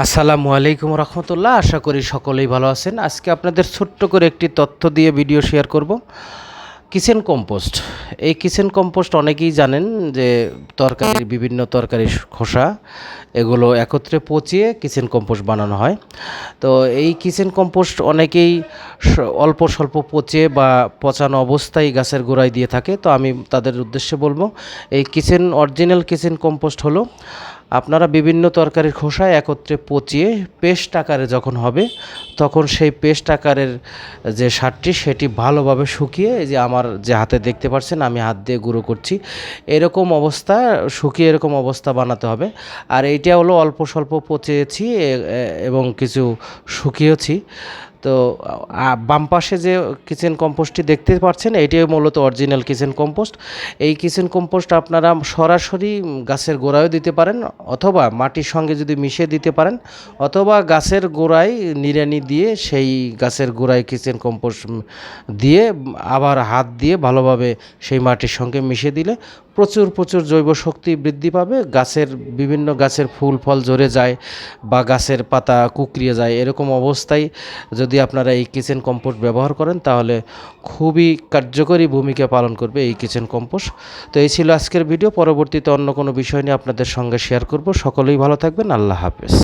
আসসালামু আলাইকুম রহমতুল্লাহ। আশা করি সকলেই ভালো আছেন। আজকে আপনাদের ছোট্ট করে একটি তথ্য দিয়ে ভিডিও শেয়ার করব। Kitchen compost. এই কিচেন কম্পোস্ট অনেকেই জানেন যে তরকারির বিভিন্ন তরকারির খোসা, এগুলো একত্রে পচিয়ে কিচেন কম্পোস্ট বানানো হয়। তো এই কিচেন কম্পোস্ট অনেকেই অল্প স্বল্প পচে বা পচানো অবস্থায় গাছের গোড়ায় দিয়ে থাকে। তো আমি তাদের উদ্দেশ্যে বলব, এই কিচেন, অরিজিনাল কিচেন কম্পোস্ট হলো আপনারা বিভিন্ন তরকারির খোসা একত্রে পচিয়ে পেস্ট আকারে যখন হবে, তখন সেই পেস্ট আকারের যে সারটি সেটি ভালোভাবে শুকিয়ে যে আমার যে হাতে দেখতে পাচ্ছেন আমি হাত দিয়ে গুঁড়ো করছি, এরকম অবস্থা, শুকিয়ে এরকম অবস্থা বানাতে হবে। আর এইটা হলো অল্প স্বল্প পচেছি এবং কিছু শুকিয়েছি। তো বাম পাশে যে কিচেন কম্পোস্টটি দেখতে পাচ্ছেন এটিও মূলত অরিজিনাল কিচেন কম্পোস্ট। এই কিচেন কম্পোস্ট আপনারা সরাসরি গাছের গোড়ায়ও দিতে পারেন, অথবা মাটির সঙ্গে যদি মিশিয়ে দিতে পারেন, অথবা গাছের গোড়ায় নিড়ানি দিয়ে সেই গাছের গোড়ায় কিচেন কম্পোস্ট দিয়ে আবার হাত দিয়ে ভালোভাবে সেই মাটির সঙ্গে মিশিয়ে দিলে প্রচুর প্রচুর জৈব শক্তি বৃদ্ধি পাবে। গাছের, বিভিন্ন গাছের ফুল, ফল ঝরে যায় বা গাছের পাতা কুকড়িয়ে যায়, এরকম অবস্থায় যদি আপনারা এই কিচেন কম্পোস্ট ব্যবহার করেন, তাহলে খুবই কার্যকরী ভূমিকা পালন করবে এই কিচেন কম্পোস্ট। তো এই ছিল আজকের ভিডিও। পরবর্তীতে অন্য কোনো বিষয় নিয়ে আপনাদের সঙ্গে শেয়ার করব। সকলেই ভালো থাকবেন। আল্লাহ হাফেজ।